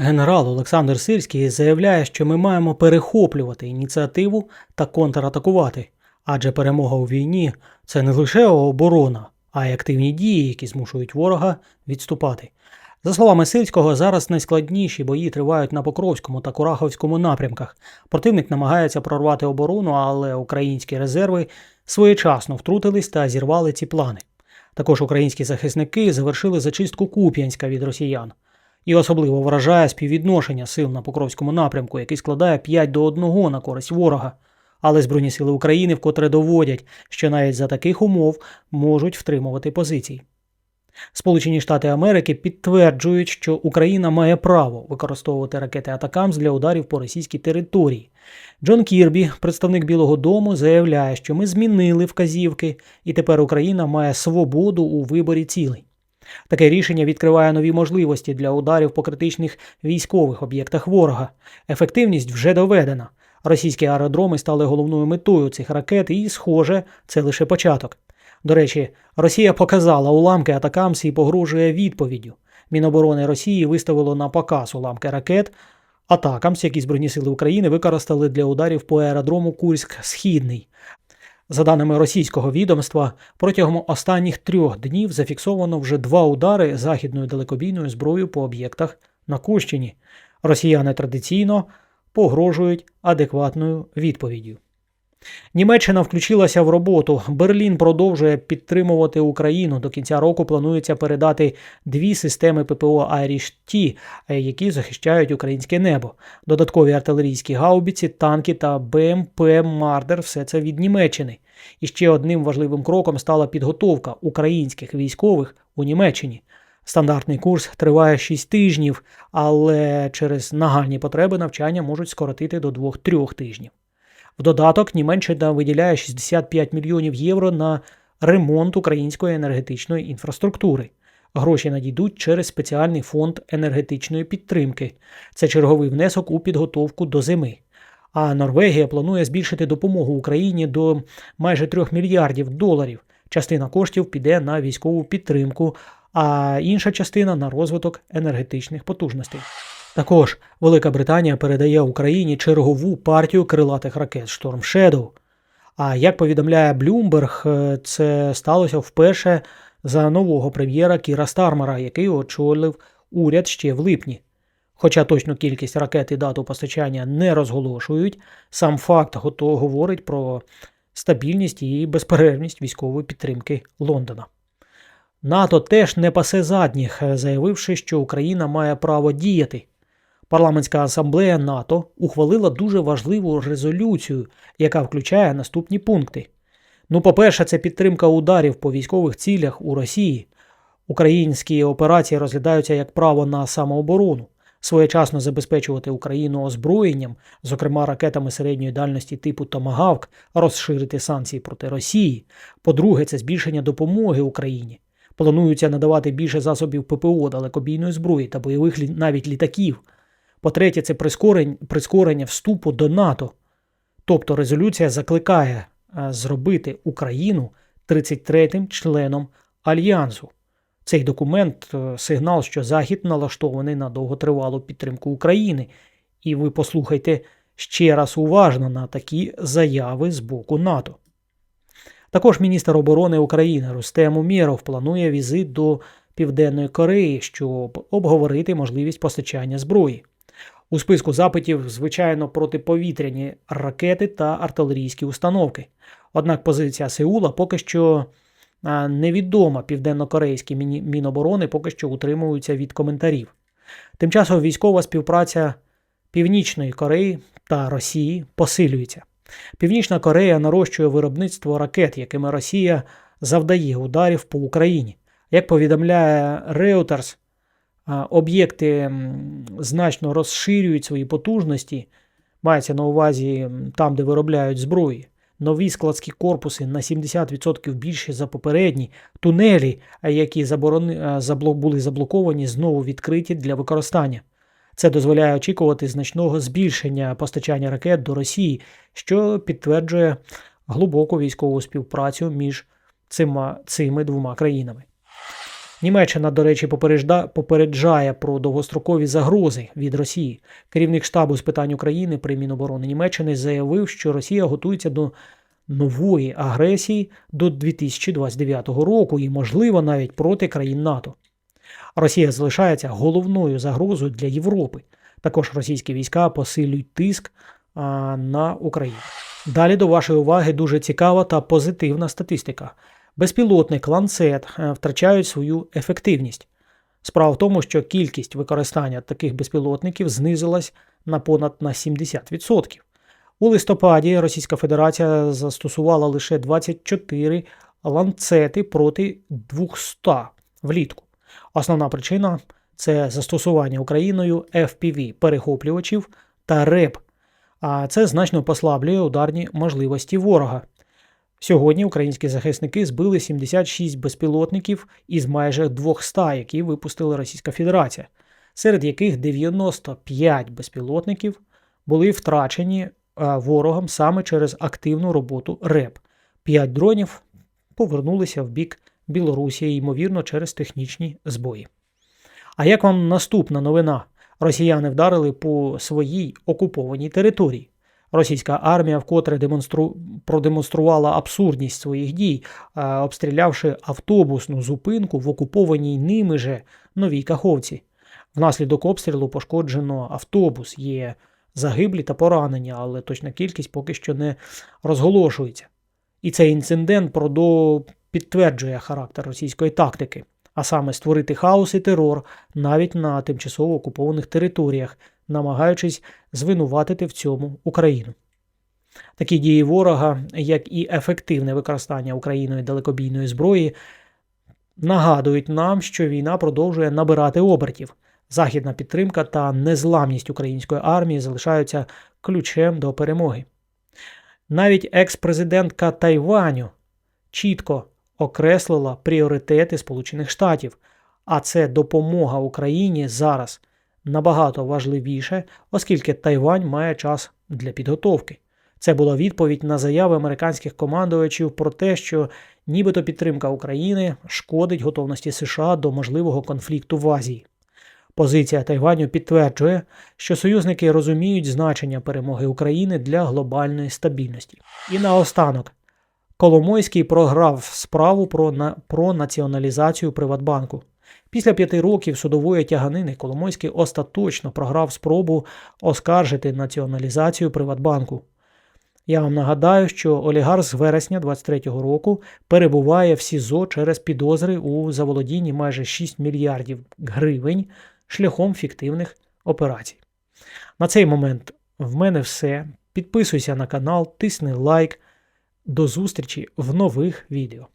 Генерал Олександр Сирський заявляє, що ми маємо перехоплювати ініціативу та контратакувати, адже перемога у війні це не лише оборона, а й активні дії, які змушують ворога відступати. За словами Сирського, зараз найскладніші бої тривають на Покровському та Кураховському напрямках. Противник намагається прорвати оборону, але українські резерви своєчасно втрутились та зірвали ці плани. Також українські захисники завершили зачистку Куп'янська від росіян. І особливо вражає співвідношення сил на Покровському напрямку, який складає 5 до 1 на користь ворога. Але Збройні сили України вкотре доводять, що навіть за таких умов можуть втримувати позиції. Сполучені Штати Америки підтверджують, що Україна має право використовувати ракети Атакамс для ударів по російській території. Джон Кірбі, представник Білого Дому, заявляє, що ми змінили вказівки, і тепер Україна має свободу у виборі цілей. Таке рішення відкриває нові можливості для ударів по критичних військових об'єктах ворога. Ефективність вже доведена. Російські аеродроми стали головною метою цих ракет, і, схоже, це лише початок. До речі, Росія показала уламки Атакамс і погрожує відповіддю. Міноборони Росії виставило на показ уламки ракет Атакамс, які Збройні сили України використали для ударів по аеродрому Курськ-Східний. За даними російського відомства, протягом останніх трьох днів зафіксовано вже два удари західною далекобійною зброєю по об'єктах на Кущині. Росіяни традиційно погрожують адекватною відповіддю. Німеччина включилася в роботу. Берлін продовжує підтримувати Україну. До кінця року планується передати дві системи ППО Айріш-Ті, які захищають українське небо. Додаткові артилерійські гаубіці, танки та БМП Мардер все це від Німеччини. І ще одним важливим кроком стала підготовка українських військових у Німеччині. Стандартний курс триває 6 тижнів, але через нагальні потреби навчання можуть скоротити до 2-3 тижнів. В додаток Німеччина виділяє 65 мільйонів євро на ремонт української енергетичної інфраструктури. Гроші надійдуть через спеціальний фонд енергетичної підтримки. Це черговий внесок у підготовку до зими. А Норвегія планує збільшити допомогу Україні до майже 3 мільярдів доларів. Частина коштів піде на військову підтримку, а інша частина на розвиток енергетичних потужностей. Також Велика Британія передає Україні чергову партію крилатих ракет Storm Shadow. А як повідомляє Блюмберг, це сталося вперше за нового прем'єра Кіра Стармера, який очолив уряд ще в липні. Хоча точну кількість ракет і дату постачання не розголошують, сам факт говорить про стабільність і безперервність військової підтримки Лондона. НАТО теж не пасе задніх, заявивши, що Україна має право діяти. Парламентська асамблея НАТО ухвалила дуже важливу резолюцію, яка включає наступні пункти. Ну, по-перше, це підтримка ударів по військових цілях у Росії. Українські операції розглядаються як право на самооборону, своєчасно забезпечувати Україну озброєнням, зокрема ракетами середньої дальності типу Томагавк, розширити санкції проти Росії. По-друге, це збільшення допомоги Україні. Планується надавати більше засобів ППО далекобійної зброї та бойових навіть літаків. По-третє, це прискорення, вступу до НАТО. Тобто резолюція закликає е, зробити Україну 33-тим членом Альянсу. Цей документ е, сигнал, що Захід налаштований на довготривалу підтримку України. І ви послухайте ще раз уважно на такі заяви з боку НАТО. Також міністр оборони України Рустем Умєров планує візит до Південної Кореї, щоб обговорити можливість постачання зброї. У списку запитів, звичайно, протиповітряні ракети та артилерійські установки. Однак позиція Сеула поки що невідома південно-корейські міноборони поки що утримуються від коментарів. Тим часом військова співпраця Північної Кореї та Росії посилюється. Північна Корея нарощує виробництво ракет, якими Росія завдає ударів по Україні. Як повідомляє Reuters, об'єкти значно розширюють свої потужності, мається на увазі там, де виробляють зброї. Нові складські корпуси на 70% більші за попередні, тунелі, які заборони, були заблоковані, знову відкриті для використання. Це дозволяє очікувати значного збільшення постачання ракет до Росії, що підтверджує глибоку військову співпрацю між цими, цими двома країнами. Німеччина, до речі, попереджає про довгострокові загрози від Росії. Керівник штабу з питань України при Міноборони Німеччини заявив, що Росія готується до нової агресії до 2029 року і, можливо, навіть проти країн НАТО. Росія залишається головною загрозою для Європи. Також російські війська посилюють тиск на Україну. Далі до вашої уваги дуже цікава та позитивна статистика. Безпілотник ланцет втрачають свою ефективність. Справа в тому, що кількість використання таких безпілотників знизилась на понад на 70%. У листопаді Російська Федерація застосувала лише 24 ланцети проти 200 влітку. Основна причина це застосування Україною FPV перехоплювачів та РЕП, а це значно послаблює ударні можливості ворога. Сьогодні українські захисники збили 76 безпілотників із майже 200, які випустила Російська Федерація, серед яких 95 безпілотників були втрачені е, ворогом саме через активну роботу РЕП. 5 дронів повернулися в бік Білорусі, ймовірно, через технічні збої. А як вам наступна новина? Росіяни вдарили по своїй окупованій території. Російська армія вкотре демонстру... продемонструвала абсурдність своїх дій, е, обстрілявши автобусну зупинку в окупованій ними же новій Каховці. Внаслідок обстрілу пошкоджено автобус, є загиблі та поранені, але точна кількість поки що не розголошується. І цей інцидент продо... підтверджує характер російської тактики, а саме створити хаос і терор навіть на тимчасово окупованих територіях, намагаючись звинуватити в цьому Україну. Такі дії ворога, як і ефективне використання Україною далекобійної зброї, нагадують нам, що війна продовжує набирати обертів. Західна підтримка та незламність української армії залишаються ключем до перемоги. Навіть екс-президентка Тайваню чітко окреслила пріоритети Сполучених Штатів, а це допомога Україні зараз набагато важливіше, оскільки Тайвань має час для підготовки. Це була відповідь на заяви американських командувачів про те, що нібито підтримка України шкодить готовності США до можливого конфлікту в Азії. Позиція Тайваню підтверджує, що союзники розуміють значення перемоги України для глобальної стабільності. І наостанок, Коломойський програв справу про, на... про націоналізацію Приватбанку. Після п'яти років судової тяганини Коломойський остаточно програв спробу оскаржити націоналізацію Приватбанку. Я вам нагадаю, що олігарх з вересня 23-го року перебуває в СІЗО через підозри у заволодінні майже 6 мільярдів гривень шляхом фіктивних операцій. На цей момент в мене все. Підписуйся на канал, тисни лайк. До зустрічі в нових відео.